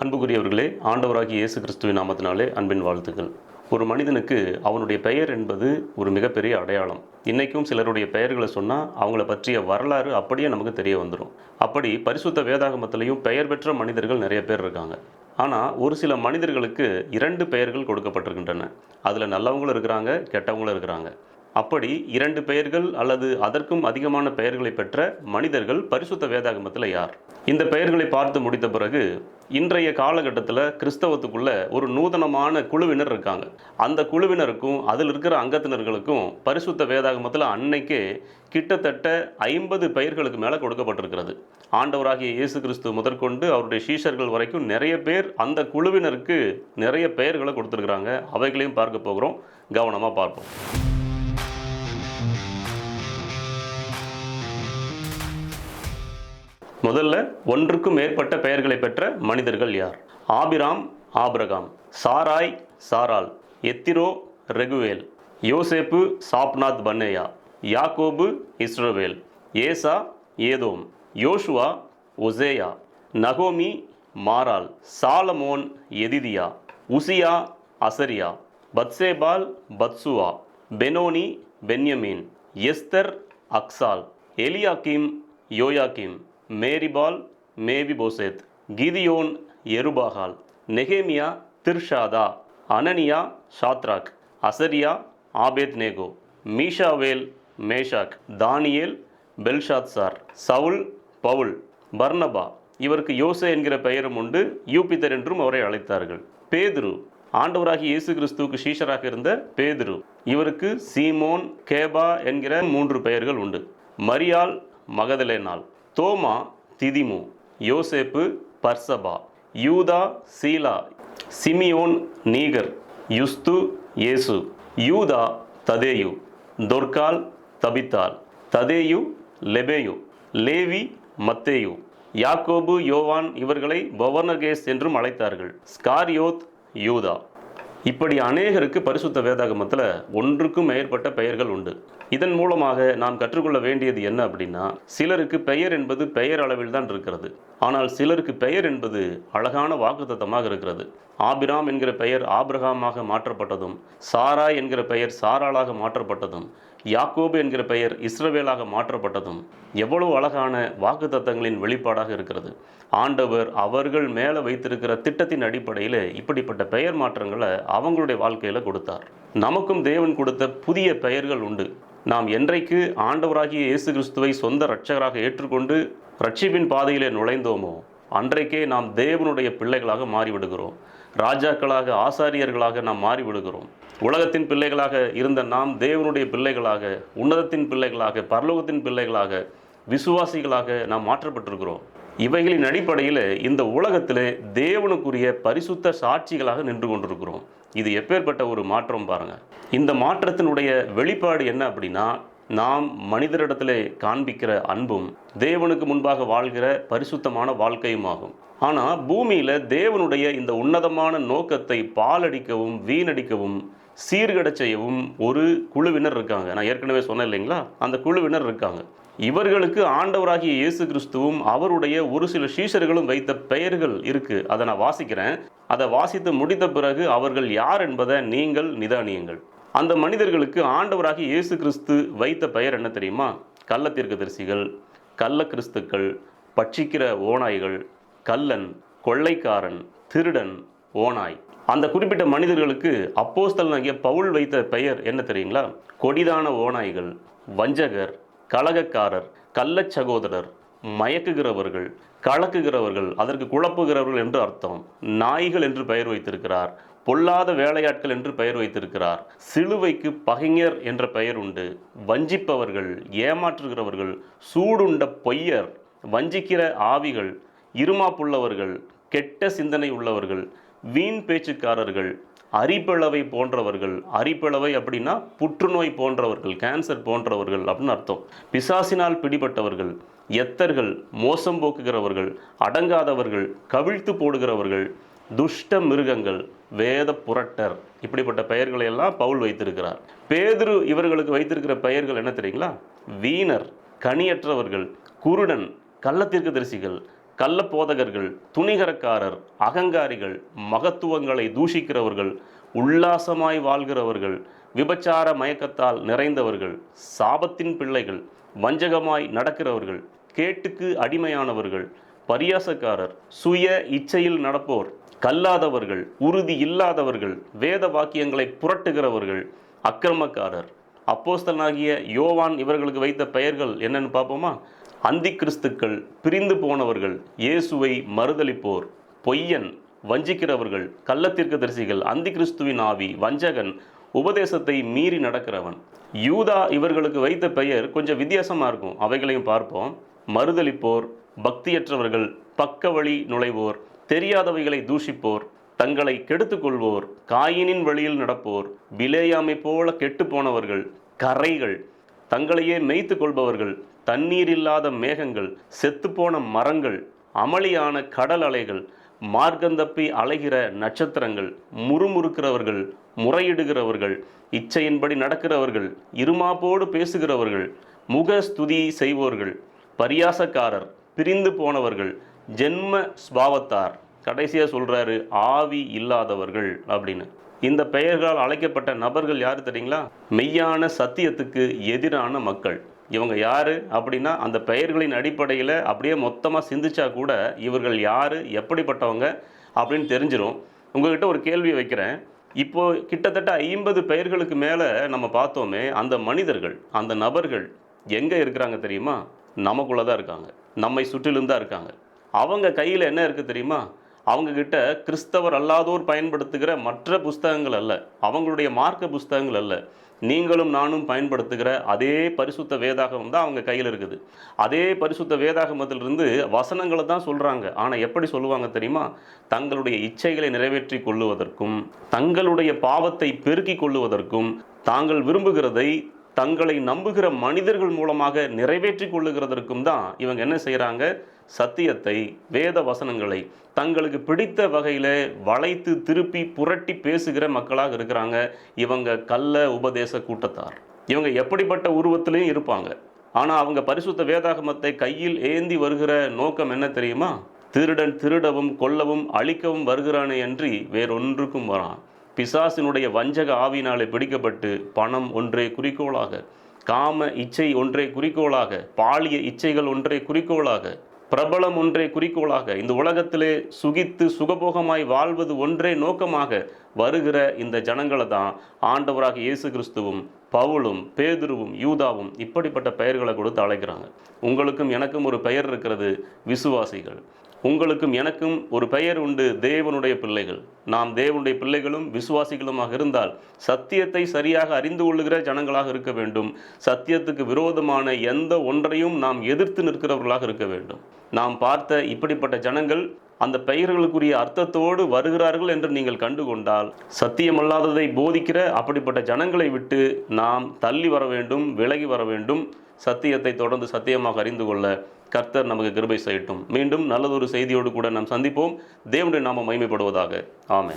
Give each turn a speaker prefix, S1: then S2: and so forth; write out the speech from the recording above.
S1: அன்புக்குரியவர்களே ஆண்டவராகி இயேசு கிறிஸ்துவின் நாமத்தினாலே அன்பின் வாழ்த்துக்கள். ஒரு மனிதனுக்கு அவனுடைய பெயர் என்பது ஒரு மிகப்பெரிய அடையாளம். இன்றைக்கும் சிலருடைய பெயர்களை சொன்னால் அவங்கள பற்றிய வரலாறு அப்படியே நமக்கு தெரிய வந்துடும் அப்படி பரிசுத்த வேதாகமத்திலையும் பெயர் பெற்ற மனிதர்கள் நிறைய பேர் இருக்காங்க. ஆனால் ஒரு சில மனிதர்களுக்கு இரண்டு பெயர்கள் கொடுக்கப்பட்டிருக்கின்றன. அதில் நல்லவங்களும் இருக்கிறாங்க கெட்டவங்களும் இருக்கிறாங்க. அப்படி இரண்டு பெயர்கள் அல்லது அதற்கும் அதிகமான பெயர்களை பெற்ற மனிதர்கள் பரிசுத்த வேதாகமத்தில் யார்? இந்த பெயர்களை பார்த்து முடித்த பிறகு இன்றைய காலகட்டத்தில் கிறிஸ்தவத்துக்குள்ள ஒரு நூதனமான குழுவினர் இருக்காங்க. அந்த குழுவினருக்கும் அதில் இருக்கிற அங்கத்தினர்களுக்கும் பரிசுத்த வேதாகமத்தில் அன்னைக்கே கிட்டத்தட்ட ஐம்பது பெயர்களுக்கு மேலே கொடுக்கப்பட்டிருக்கிறது. ஆண்டவராகிய இயேசு கிறிஸ்து முதற்கொண்டு அவருடைய சீஷர்கள் வரைக்கும் நிறைய பேர் அந்த குழுவினருக்கு நிறைய பெயர்களை கொடுத்துருக்குறாங்க. அவைகளையும் பார்க்க போகிறோம். கவனமாக பார்ப்போம். முதல்ல ஒன்றுக்கும் மேற்பட்ட பெயர்களை பெற்ற மனிதர்கள் யார்? ஆபிராம் ஆபிரகாம் சாராய் சாரால் எத்திரோ ரெகுவேல் யோசேப்பு சாப்நாத் பன்னேயா யாக்கோபு இஸ்ரோவேல் ஏசா ஏதோம் யோஷுவா ஒசேயா நகோமி மாரால் சாலமோன் எதிதியா உசியா அசரியா பத்சேபால் பத்சுவா பெனோனி பென்யமீன் எஸ்தர் அக்சால் எலியாக்கிம் யோயாக்கிம் மேரிபால் மேவிபோசேத் கிதியோன் எருபாகால் நெகேமியா Tirshatha Hananiah Shadrach Azariah Abednego Mishael Meshach Daniel Belteshazzar Saul Paul Barnabas. இவருக்கு யோசே என்கிற பெயரும் உண்டு யூபித்தர் என்றும் அவரை அழைத்தார்கள். பேதுரு ஆண்டவராகி இயேசு கிறிஸ்துவுக்கு சீஷராக இருந்த பேதுரு. இவருக்கு சீமோன் கேபா என்கிற மூன்று பெயர்கள் உண்டு. மரியால் மகதலேனால். தோமா திதிமு யோசேப்பு பர்சபா யூதா சீலா சிமியோன் நீகர் யுஸ்து ஏசு. யூதா ததேயு தொர்கால் தபித்தால். ததேயு லெபேயு லேவி மத்தேயு. யாக்கோபு யோவான் இவர்களை பவர்னகேஸ் என்றும் அழைத்தார்கள். ஸ்காரியோத் யூதா. இப்படி அநேகருக்கு பரிசுத்த வேதாகமத்தில் ஒன்றுக்கும் மேற்பட்ட பெயர்கள் உண்டு. இதன் மூலமாக நாம் கற்றுக்கொள்ள வேண்டியது என்ன அப்படின்னா சிலருக்கு பெயர் என்பது பெயர் அளவில் தான் இருக்கிறது. ஆனால் சிலருக்கு பெயர் என்பது அழகான வாக்குத்தத்தமாக இருக்கிறது. ஆபிராம் என்கிற பெயர் ஆபிரகாமாக மாற்றப்பட்டதும் சாரா என்கிற பெயர் சாராளாக மாற்றப்பட்டதும் யாக்கோபு என்கிற பெயர் இஸ்ரவேலாக மாற்றப்பட்டதும் எவ்வளவு அழகான வாக்குத்தத்தங்களின் வெளிப்பாடாக இருக்கிறது. ஆண்டவர் அவர்கள் மேலே வைத்திருக்கிற திட்டத்தின் அடிப்படையில் இப்படிப்பட்ட பெயர் மாற்றங்களை அவங்களுடைய வாழ்க்கையில் கொடுத்தார். நமக்கும் தேவன் கொடுத்த புதிய பெயர்கள் உண்டு. நாம் என்றைக்கு ஆண்டவராகிய இயேசு கிறிஸ்துவை சொந்த இரட்சகராக ஏற்றுக்கொண்டு ரட்சிப்பின் பாதையிலே நுழைந்தோமோ அன்றைக்கே நாம் தேவனுடைய பிள்ளைகளாக மாறிவிடுகிறோம். ராஜாக்களாக ஆசாரியர்களாக நாம் மாறிவிடுகிறோம். உலகத்தின் பிள்ளைகளாக இருந்த நாம் தேவனுடைய பிள்ளைகளாக உன்னதத்தின் பிள்ளைகளாக பரலோகத்தின் பிள்ளைகளாக விசுவாசிகளாக நாம் மாற்றப்பட்டிருக்கிறோம். இவைகளின் அடிப்படையில் இந்த உலகத்திலே தேவனுக்குரிய பரிசுத்த சாட்சிகளாக நின்று கொண்டிருக்கிறோம். இது எப்பேற்பட்ட ஒரு மாற்றம் பாருங்கள் இந்த மாற்றத்தினுடைய வெளிப்பாடு என்ன அப்படின்னா நாம் மனிதரிடத்திலே காண்பிக்கிற அன்பும் தேவனுக்கு முன்பாக வாழ்கிற பரிசுத்தமான வாழ்க்கையும் ஆகும். ஆனால் பூமியில் தேவனுடைய இந்த உன்னதமான நோக்கத்தை பாலடிக்கவும் வீணடிக்கவும் சீர்கட செய்யவும் ஒரு குழுவினர் இருக்காங்க. நான் ஏற்கனவே சொன்னேன் இல்லைங்களா? அந்த குழுவினர் இருக்காங்க. இவர்களுக்கு ஆண்டவராகிய இயேசு கிறிஸ்துவும் அவருடைய ஒரு சில சீஷர்களும் வைத்த பெயர்கள் இருக்கு. அதை நான் வாசிக்கிறேன். அதை வாசித்து முடித்த பிறகு அவர்கள் யார் என்பதை நீங்கள் நிதானியுங்கள். அந்த மனிதர்களுக்கு ஆண்டவராக இயேசு கிறிஸ்து வைத்த பெயர் என்ன தெரியுமா? கள்ள தீர்க்கதரிசிகள் கள்ள கிறிஸ்துக்கள் பட்சிக்கிற ஓநாய்கள் கல்லன் கொள்ளைக்காரன் திருடன் ஓநாய். அந்த குறிப்பிட்ட மனிதர்களுக்கு அப்போஸ்தல் ஆகிய பவுல் வைத்த பெயர் என்ன தெரியுங்களா? கொடிதான ஓநாய்கள் வஞ்சகர் கலகக்காரர் கள்ளச் சகோதரர் மயக்குகிறவர்கள் கலக்குகிறவர்கள் அதற்கு குழப்புகிறவர்கள் என்று அர்த்தம். நாய்கள் என்று பெயர் வைத்திருக்கிறார். பொல்லாத வேலையாட்கள் என்று பெயர் வைத்திருக்கிறார். சிலுவைக்கு பகைஞர் என்ற பெயர் உண்டு. வஞ்சிப்பவர்கள் ஏமாற்றுகிறவர்கள் சூடுண்ட பொய்யர் வஞ்சிக்கிற ஆவிகள் இருமாப்புள்ளவர்கள் கெட்ட சிந்தனை உள்ளவர்கள் வீண் பேச்சுக்காரர்கள் அரிப்பிளவை போன்றவர்கள். அரிப்பிளவை அப்படின்னா புற்றுநோய் போன்றவர்கள் கேன்சர் போன்றவர்கள் அப்படின்னு அர்த்தம். பிசாசினால் பிடிபட்டவர்கள் எத்தர்கள் மோசம் போக்குகிறவர்கள் அடங்காதவர்கள் கவிழ்த்து போடுகிறவர்கள் துஷ்ட மிருகங்கள் வேத புரட்டர் இப்படிப்பட்ட பெயர்களை எல்லாம் பவுல் வைத்திருக்கிறார். பேதுரு இவர்களுக்கு வைத்திருக்கிற பெயர்கள் என்ன தெரியுங்களா? வீணர் கனியற்றவர்கள் குருடன் கள்ளத்திற்கு தரிசிகள் கள்ள கள்ளப்போதகர்கள் துணிகரக்காரர் அகங்காரிகள் மகத்துவங்களை தூஷிக்கிறவர்கள் உல்லாசமாய் வாழ்கிறவர்கள் விபச்சார மயக்கத்தால் நிறைந்தவர்கள் சாபத்தின் பிள்ளைகள் வஞ்சகமாய் நடக்கிறவர்கள் கேட்டுக்கு அடிமையானவர்கள் பரியாசக்காரர் சுய இச்சையில் நடப்போர் கல்லாதவர்கள் உறுதி இல்லாதவர்கள் வேத வாக்கியங்களை புரட்டுகிறவர்கள் அக்கிரமக்காரர். அப்போஸ்தலனாகிய யோவான் இவர்களுக்கு வைத்த பெயர்கள் என்னன்னு பார்ப்போமா? அந்தி கிறிஸ்துக்கள் பிரிந்து போனவர்கள் இயேசுவை மறுதளிப்போர் பொய்யன் வஞ்சிக்கிறவர்கள் கள்ளத்திற்கு தரிசிகள் அந்தி கிறிஸ்துவின் ஆவி வஞ்சகன் உபதேசத்தை மீறி நடக்கிறவன். யூதா இவர்களுக்கு வைத்த பெயர் கொஞ்சம் வித்தியாசமாக இருக்கும். அவைகளையும் பார்ப்போம். மறுதளிப்போர் பக்தியற்றவர்கள் பக்கவழி நுழைவோர் தெரியாதவைகளை தூஷிப்போர் தங்களை கெடுத்து கொள்வோர் காயினின் வழியில் நடப்போர் விலையாமை போல கெட்டு போனவர்கள் கரைகள் தங்களையே மேய்த்து கொள்பவர்கள் தண்ணீர் இல்லாத மேகங்கள் செத்துப்போன மரங்கள் அமளியான கடல் அலைகள் மார்க்கந்தப்பி அலைகிற நட்சத்திரங்கள் முறுமுறுக்கிறவர்கள் முறையிடுகிறவர்கள் இச்சையின்படி நடக்கிறவர்கள் இருமாப்போடு பேசுகிறவர்கள் முகஸ்துதி செய்வோர்கள் பரியாசக்காரர் பிரிந்து போனவர்கள் ஜென்ம ஸ்பாவத்தார் கடைசியாக சொல்கிறாரு ஆவி இல்லாதவர்கள் அப்படின்னு. இந்த பெயர்களால் அழைக்கப்பட்ட நபர்கள் யார் தெரியுங்களா? மெய்யான சத்தியத்துக்கு எதிரான மக்கள். இவங்க யார் அப்படின்னா அந்த பெயர்களின் அடிப்படையில் அப்படியே மொத்தமாக சிந்திச்சா கூட இவர்கள் யார் எப்படிப்பட்டவங்க அப்படின்னு தெரிஞ்சிடும் உங்கள்கிட்ட ஒரு கேள்வி வைக்கிறேன். இப்போது கிட்டத்தட்ட ஐம்பது பெயர்களுக்கு மேலே நம்ம பார்த்தோமே அந்த மனிதர்கள் அந்த நபர்கள் எங்கே இருக்கிறாங்க தெரியுமா? நமக்குள்ளே தான் இருக்காங்க. நம்மை சுற்றிலும் தான் இருக்காங்க. அவங்க கையில் என்ன இருக்குது தெரியுமா? அவங்கக்கிட்ட கிறிஸ்தவர் அல்லாதோர் பயன்படுத்துகிற மற்ற புஸ்தகங்கள் அல்ல. அவங்களுடைய மார்க்க புஸ்தகங்கள் அல்ல. நீங்களும் நானும் பயன்படுத்துகிற அதே பரிசுத்த வேதாகமம் தான் அவங்க கையில் இருக்குது. அதே பரிசுத்த வேதாகமத்திலிருந்து வசனங்களை தான் சொல்கிறாங்க ஆனால் எப்படி சொல்லுவாங்க தெரியுமா? தங்களுடைய இச்சைகளை நிறைவேற்றி கொள்ளுவதற்கும் தங்களுடைய பாவத்தை பெருக்கிக் கொள்ளுவதற்கும் தாங்கள் விரும்புகிறதை தங்களை நம்புகிற மனிதர்கள் மூலமாக நிறைவேற்றி கொள்ளுகிறதற்கும் தான் இவங்க என்ன செய்கிறாங்க சத்தியத்தை வேத வசனங்களை தங்களுக்கு பிடித்த வகையில் வளைத்து திருப்பி புரட்டி பேசுகிற மக்களாக இருக்கிறாங்க இவங்க கள்ள உபதேச கூட்டத்தார். இவங்க எப்படிப்பட்ட உருவத்திலையும் இருப்பாங்க. ஆனால் அவங்க பரிசுத்த வேதாகமத்தை கையில் ஏந்தி வருகிற நோக்கம் என்ன தெரியுமா? திருடன் திருடவும் கொல்லவும் அழிக்கவும் வருகிறானே அன்றி வேறொன்றுக்கும் வரான். பிசாசினுடைய வஞ்சக ஆவினாலே பிடிக்கப்பட்டு பணம் ஒன்றே குறிக்கோளாக காம இச்சை ஒன்றே குறிக்கோளாக பாலிய இச்சைகள் ஒன்றே குறிக்கோளாக பிரபலம் ஒன்றே குறிக்கோளாக இந்த உலகத்திலே சுகித்து சுகபோகமாய் வாழ்வது ஒன்றே நோக்கமாக வருகிற இந்த ஜனங்களை தான் ஆண்டவராக இயேசு கிறிஸ்துவும் பவுலும் பேதுருவும் யூதாவும் இப்படிப்பட்ட பெயர்களை கொடுத்து அழைக்கிறாங்க. உங்களுக்கும் எனக்கும் ஒரு பெயர் இருக்கிறது விசுவாசிகள். உங்களுக்கும் எனக்கும் ஒரு பெயர் உண்டு தேவனுடைய பிள்ளைகள். நாம் தேவனுடைய பிள்ளைகளும் விசுவாசிகளுமாக இருந்தால் சத்தியத்தை சரியாக அறிந்து கொள்ளுகிற ஜனங்களாக இருக்க வேண்டும். சத்தியத்துக்கு விரோதமான எந்த ஒன்றையும் நாம் எதிர்த்து நிற்கிறவர்களாக இருக்க வேண்டும். நாம் பார்த்த இப்படிப்பட்ட ஜனங்கள் அந்த பெயர்களுக்குரிய அர்த்தத்தோடு வருகிறார்கள் என்று நீங்கள் கண்டுகொண்டால் சத்தியமல்லாததை போதிக்கிற அப்படிப்பட்ட ஜனங்களை விட்டு நாம் தள்ளி வர வேண்டும் விலகி வர வேண்டும். சத்தியத்தை தொடர்ந்து சத்தியமாக அறிந்து கொள்ள கர்த்தர் நமக்கு கிருபை செய்யட்டும். மீண்டும் நல்லதொரு செய்தியோடு கூட நாம் சந்திப்போம். தேவனுடைய நாம மகிமைப்படுவதாக. ஆமே